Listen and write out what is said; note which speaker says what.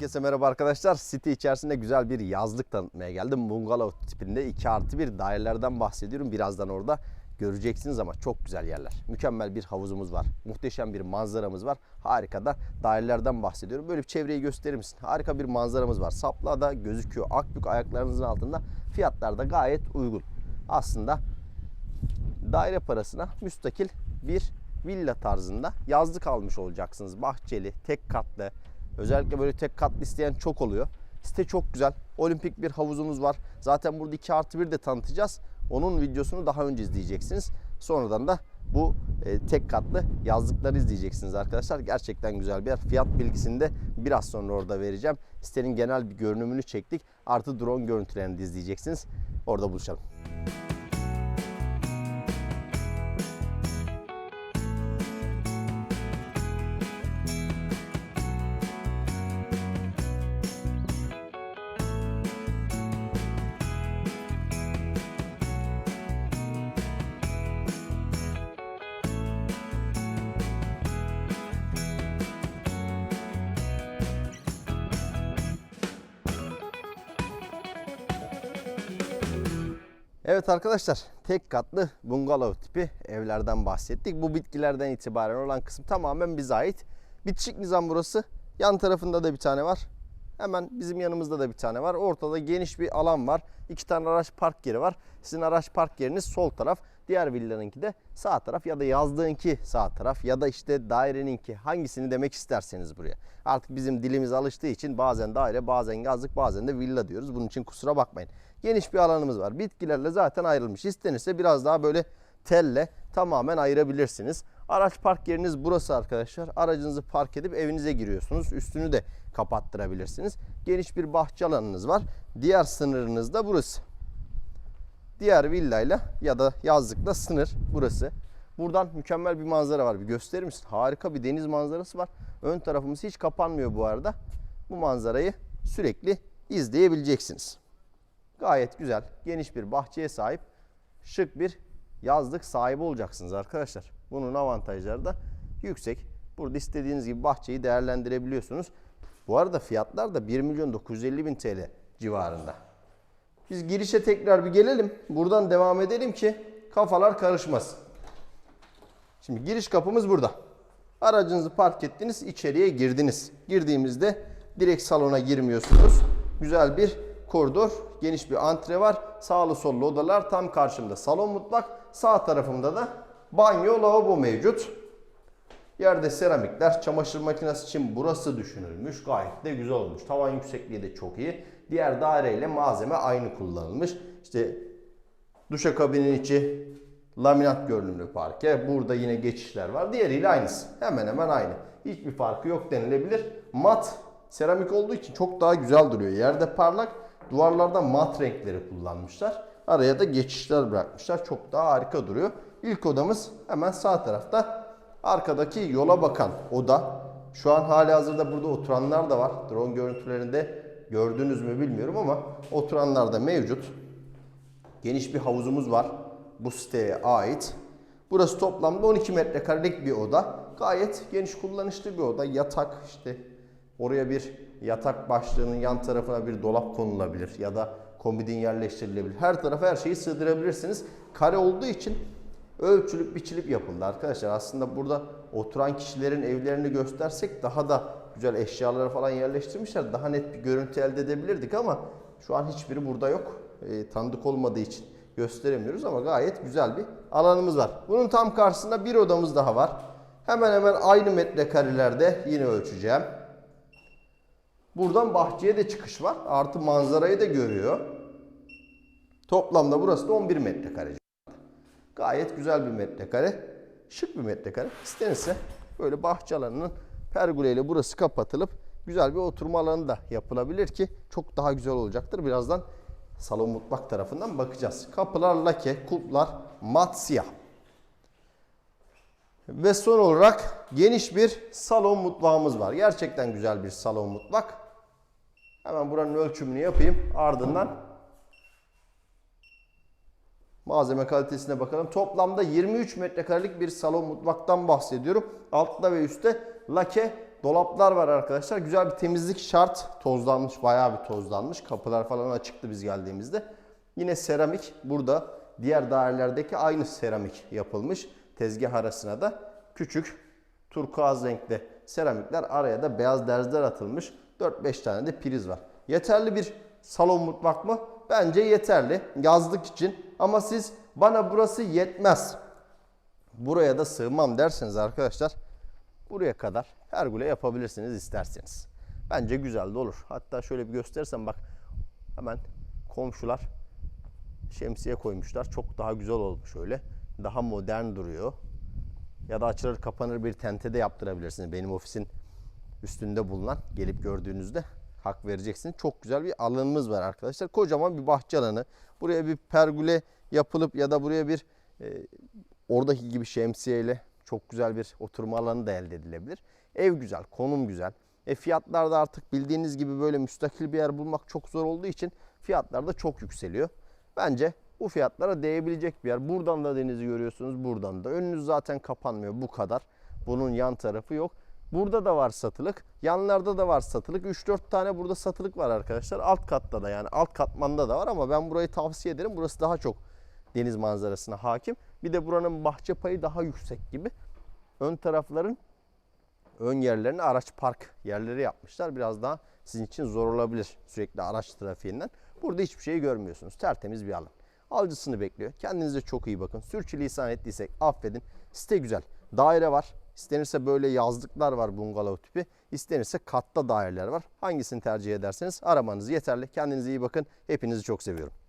Speaker 1: Herkese merhaba arkadaşlar. City içerisinde güzel bir yazlık tanıtmaya geldim. Bungalov tipinde 2 artı 1 dairelerden bahsediyorum. Birazdan orada göreceksiniz ama çok güzel yerler. Mükemmel bir havuzumuz var. Muhteşem bir manzaramız var. Harika da dairelerden bahsediyorum. Böyle bir çevreyi gösterir misin? Harika bir manzaramız var. Sapla gözüküyor. Akbük ayaklarınızın altında. Fiyatlar da gayet uygun. Aslında daire parasına müstakil bir villa tarzında yazlık almış olacaksınız. Bahçeli, tek katlı. Özellikle böyle tek katlı isteyen çok oluyor. Site çok güzel. Olimpik bir havuzumuz var. Zaten burada 2 artı 1 de tanıtacağız. Onun videosunu daha önce izleyeceksiniz. Sonradan da bu e, tek katlı yazlıkları izleyeceksiniz arkadaşlar. Gerçekten güzel bir yer. Fiyat bilgisini de biraz sonra orada vereceğim. Sitenin genel bir görünümünü çektik. Artı drone görüntülerini de izleyeceksiniz. Orada buluşalım. Evet arkadaşlar tek katlı bungalov tipi evlerden bahsettik. Bu bitkilerden itibaren olan kısım tamamen bize ait. Bitişik nizam burası. Yan tarafında da bir tane var. Hemen bizim yanımızda da bir tane var. Ortada geniş bir alan var. İki tane araç park yeri var. Sizin araç park yeriniz sol taraf. Diğer villanınki de sağ taraf ya da yazdığınki sağ taraf ya da işte daireninki hangisini demek isterseniz buraya. Artık bizim dilimiz alıştığı için bazen daire bazen yazlık bazen de villa diyoruz. Bunun için kusura bakmayın. Geniş bir alanımız var. Bitkilerle zaten ayrılmış. İstenirse biraz daha böyle telle tamamen ayırabilirsiniz. Araç park yeriniz burası arkadaşlar. Aracınızı park edip evinize giriyorsunuz. Üstünü de kapattırabilirsiniz. Geniş bir bahçe alanınız var. Diğer sınırınız da burası. Diğer villayla ya da yazlıkla sınır burası. Buradan mükemmel bir manzara var. Bir gösterir misin? Harika bir deniz manzarası var. Ön tarafımız hiç kapanmıyor bu arada. Bu manzarayı sürekli izleyebileceksiniz. Gayet güzel, geniş bir bahçeye sahip, şık bir yazlık sahibi olacaksınız arkadaşlar. Bunun avantajları da yüksek. Burada istediğiniz gibi bahçeyi değerlendirebiliyorsunuz. Bu arada fiyatlar da 1 milyon 950 bin TL civarında. Biz girişe tekrar bir gelelim. Buradan devam edelim ki kafalar karışmasın. Şimdi giriş kapımız burada. Aracınızı park ettiniz, içeriye girdiniz. Girdiğimizde direkt salona girmiyorsunuz. Güzel bir koridor, geniş bir antre var. Sağlı sollu odalar, tam karşımda salon mutfak. Sağ tarafımda da banyo, lavabo mevcut. Yerde seramikler, çamaşır makinesi için burası düşünülmüş. Gayet de güzel olmuş. Tavan yüksekliği de çok iyi. Diğer daireyle malzeme aynı kullanılmış. İşte duşakabinin içi laminat görünümlü parke. Burada yine geçişler var. Diğeriyle aynısı. Hemen hemen aynı. Hiçbir farkı yok denilebilir. Mat seramik olduğu için çok daha güzel duruyor. Yerde parlak, duvarlarda mat renkleri kullanmışlar. Araya da geçişler bırakmışlar. Çok daha harika duruyor. İlk odamız hemen sağ tarafta. Arkadaki yola bakan oda. Şu an hali hazırda burada oturanlar da var. Drone görüntülerinde gördünüz mü bilmiyorum ama oturanlar da mevcut. Geniş bir havuzumuz var. Bu siteye ait. Burası toplamda 12 metrekarelik bir oda. Gayet geniş kullanışlı bir oda. Yatak işte oraya bir yatak başlığının yan tarafına bir dolap konulabilir ya da komodin yerleştirilebilir. Her tarafa her şeyi sığdırabilirsiniz. Kare olduğu için ölçülüp biçilip yapıldı arkadaşlar. Aslında burada oturan kişilerin evlerini göstersek daha da güzel eşyaları falan yerleştirmişler. Daha net bir görüntü elde edebilirdik ama şu an hiçbiri burada yok. E, tanıdık olmadığı için gösteremiyoruz ama gayet güzel bir alanımız var. Bunun tam karşısında bir odamız daha var. Hemen hemen aynı metrekarelerde yine ölçeceğim. Buradan bahçeye de çıkış var. Artı manzarayı da görüyor. Toplamda burası da 11 metrekare. Gayet güzel bir metrekare. Şık bir metrekare. İstenirse böyle bahçe alanının pergoleyle burası kapatılıp güzel bir oturma alanı da yapılabilir ki çok daha güzel olacaktır. Birazdan salon mutfak tarafından bakacağız. Kapılar lake, kulplar mat siyah. Ve son olarak geniş bir salon mutfağımız var. Gerçekten güzel bir salon mutfak. Hemen buranın ölçümünü yapayım. Ardından malzeme kalitesine bakalım. Toplamda 23 metrekarelik bir salon mutfaktan bahsediyorum. Altta ve üstte lake dolaplar var arkadaşlar. Güzel bir temizlik şart. Tozlanmış, bayağı bir tozlanmış. Kapılar falan açıktı biz geldiğimizde. Yine seramik burada diğer dairelerdeki aynı seramik yapılmış. Tezgah arasına da küçük turkuaz renkli seramikler araya da beyaz derzler atılmış. 4-5 tane de priz var. Yeterli bir salon mutfak mı? Bence yeterli yazlık için. Ama siz bana burası yetmez. Buraya da sığmam derseniz arkadaşlar buraya kadar pergole yapabilirsiniz isterseniz. Bence güzel de olur. Hatta şöyle bir gösterirsem bak hemen komşular şemsiye koymuşlar. Çok daha güzel olmuş öyle. Daha modern duruyor. Ya da açılır kapanır bir tente de yaptırabilirsiniz. Benim ofisin üstünde bulunan gelip gördüğünüzde hak vereceksiniz. Çok güzel bir alanımız var arkadaşlar. Kocaman bir bahçe alanı. Buraya bir pergüle yapılıp ya da buraya bir e, oradaki gibi şemsiyeyle çok güzel bir oturma alanı da elde edilebilir. Ev güzel, konum güzel. E fiyatlar da artık bildiğiniz gibi böyle müstakil bir yer bulmak çok zor olduğu için fiyatlar da çok yükseliyor. Bence bu fiyatlara değebilecek bir yer. Buradan da denizi görüyorsunuz, buradan da. Önünüz zaten kapanmıyor bu kadar. Bunun yan tarafı yok. Burada da var satılık. Yanlarda da var satılık. 3-4 tane burada satılık var arkadaşlar. Alt katta da yani alt katmanda da var ama ben burayı tavsiye ederim. Burası daha çok deniz manzarasına hakim. Bir de buranın bahçe payı daha yüksek gibi. Ön tarafların ön yerlerine araç park yerleri yapmışlar. Biraz daha sizin için zor olabilir sürekli araç trafiğinden. Burada hiçbir şeyi görmüyorsunuz. Tertemiz bir alan. Alıcısını bekliyor. Kendinize çok iyi bakın. Sürçülisan ettiysek affedin. Site güzel. Daire var. İstenirse böyle yazlıklar var bungalov tipi. İstenirse katta daireler var. Hangisini tercih ederseniz aramanız yeterli. Kendinize iyi bakın. Hepinizi çok seviyorum.